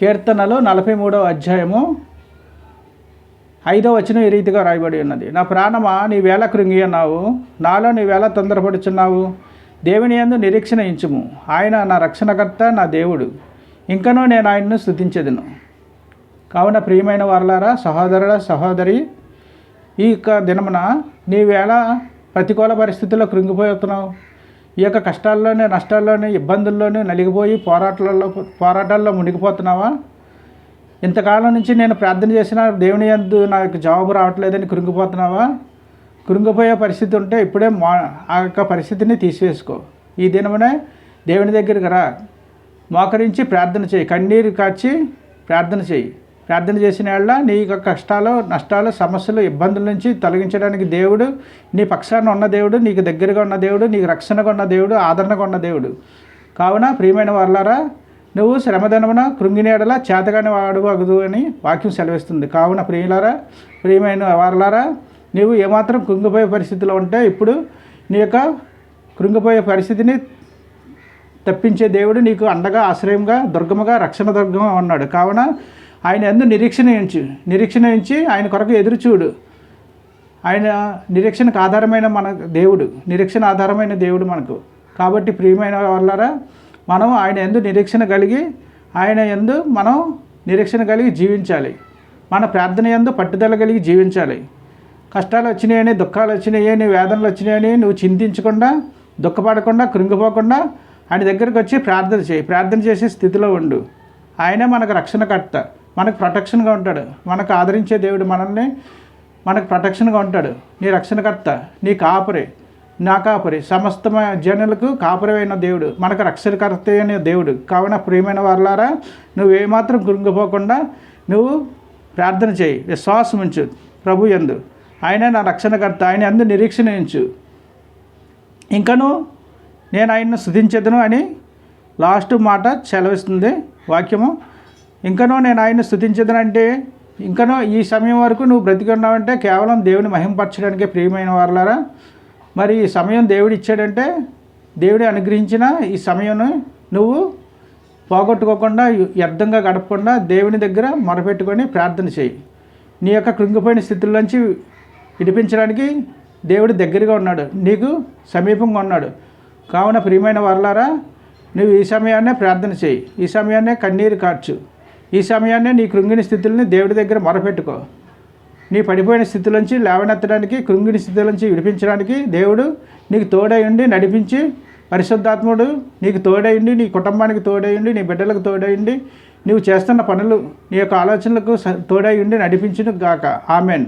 కీర్తనలు నలభై మూడవ అధ్యాయము ఐదో వచనం ఈ రీతిగా రాయబడి ఉన్నది. నా ప్రాణమా నీ వేళ కృంగి అన్నావు. నాలో నీ వేళ తొందరపడుచున్నావు. దేవుని యందు నిరీక్షణ ఇంచుము. ఆయన నా రక్షణకర్త నా దేవుడు. ఇంకనూ నేను ఆయన్ను స్థుతించదును కావున ప్రియమైన వారలారా సహోదరుల సహోదరి ఈ యొక్క దినమున నీ వేళ ప్రతికూల పరిస్థితుల్లో కృంగిపోతున్నావు ఈ యొక్క కష్టాల్లోనే నష్టాల్లోనే ఇబ్బందుల్లోనే నలిగిపోయి పోరాటాలలో పోరాటాల్లో మునిగిపోతున్నావా? ఇంతకాలం నుంచి నేను ప్రార్థన చేసిన దేవుని యందు నాకు జవాబు రావట్లేదని కురింగిపోతున్నావా కురింగిపోయే పరిస్థితి ఉంటే ఇప్పుడే మా ఆ యొక్క పరిస్థితిని తీసివేసుకో. ఈ దినమునే దేవుని దగ్గరికి రా. మోకరించి ప్రార్థన చేయి. కన్నీరు కాచి ప్రార్థన చేయి. ప్రార్థన చేసిన వాళ్ళ నీ యొక్క కష్టాలు నష్టాలు సమస్యలు ఇబ్బందుల నుంచి తొలగించడానికి దేవుడు నీ పక్షాన ఉన్న దేవుడు నీకు దగ్గరగా ఉన్న దేవుడు నీకు రక్షణగా ఉన్న దేవుడు ఆదరణగా ఉన్న దేవుడు. కావున ప్రియమైన వాళ్ళారా నువ్వు శ్రమధనమున కృంగినేడలా చేతగాని వాడు అగదు అని వాక్యం సెలవిస్తుంది. కావున ప్రియులారా ప్రియమైన వారలారా నువ్వు ఏమాత్రం కృంగిపోయే పరిస్థితిలో ఉంటే ఇప్పుడు నీ యొక్క కృంగిపోయే పరిస్థితిని తప్పించే దేవుడు నీకు అండగా ఆశ్రయంగా దుర్గముగా రక్షణ దుర్గంగా ఉన్నాడు. కావున ఆయన ఎందు నిరీక్షణ ఎంచు. నిరీక్షణ ఎంచి ఆయన కొరకు ఎదురు చూడు. ఆయన నిరీక్షణకు ఆధారమైన మన దేవుడు. నిరీక్షణ ఆధారమైన దేవుడు మనకు. కాబట్టి ప్రియమైన వాళ్ళారా మనం ఆయన ఎందు నిరీక్షణ కలిగి ఆయన ఎందు మనం నిరీక్షణ కలిగి జీవించాలి. మన ప్రార్థన ఎందు పట్టుదల కలిగి జీవించాలి. కష్టాలు వచ్చినాయని దుఃఖాలు వచ్చినాయని వేదనలు వచ్చినాయని నువ్వు చింతించకుండా దుఃఖపడకుండా కృంగిపోకుండా ఆయన దగ్గరకు వచ్చి ప్రార్థన చేయి. ప్రార్థన చేసే స్థితిలో ఉండు. ఆయనే మనకు రక్షణకర్త. మనకు ప్రొటెక్షన్గా ఉంటాడు. మనకు ఆదరించే దేవుడు మనల్ని మనకు ప్రొటెక్షన్గా ఉంటాడు. నీ రక్షణకర్త నీ కాపరి నా కాపరి సమస్త జనులకు కాపరమైన దేవుడు మనకు రక్షణకర్త అయిన దేవుడు. కావున ప్రియమైన వారులారా నువ్వు ఏమాత్రం కృంగిపోకుండా నువ్వు ప్రార్థన చేయి. విశ్వాసం ఉంచు ప్రభు ఎందు ఆయన నా రక్షణకర్త ఆయన ఎందు నిరీక్షణ ఉంచు. ఇంకను నేను ఆయన్ను స్థుతించదును అని లాస్ట్ మాట సెలవిస్తుంది వాక్యము. ఇంకనూ నేను ఆయన్ని స్థుతించదనంటే ఇంకనూ ఈ సమయం వరకు నువ్వు బ్రతికి ఉన్నావంటే కేవలం దేవుని మహింపరచడానికే ప్రియమైన వారులారా. మరి ఈ సమయం దేవుడు ఇచ్చాడంటే దేవుడు అనుగ్రహించిన ఈ సమయం నువ్వు పోగొట్టుకోకుండా వ్యర్థంగా గడపకుండా దేవుని దగ్గర మొరపెట్టుకొని ప్రార్థన చేయి. నీ యొక్క కృంగిపోయిన స్థితుల్లోంచి విడిపించడానికి దేవుడు దగ్గరగా ఉన్నాడు. నీకు సమీపంగా ఉన్నాడు. కావున ప్రియమైన వర్లారా నువ్వు ఈ సమయాన్నే ప్రార్థన చేయి. ఈ సమయాన్నే కన్నీరు కార్చు. ఈ సమయాన్నే నీ కృంగిని స్థితుల్ని దేవుడి దగ్గర మొరపెట్టుకో. నీ పడిపోయిన స్థితిలోంచి లేవనెత్తడానికి కృంగిని స్థితిలోంచి విడిపించడానికి దేవుడు నీకు తోడై ఉండి నడిపించి పరిశుద్ధాత్ముడు నీకు తోడైండి నీ కుటుంబానికి తోడైండి నీ బిడ్డలకు తోడైండి నీవు నువ్వు చేస్తున్న పనులు నీ యొక్క ఆలోచనలకు తోడై ఉండి నడిపించును గాక. ఆమెన్.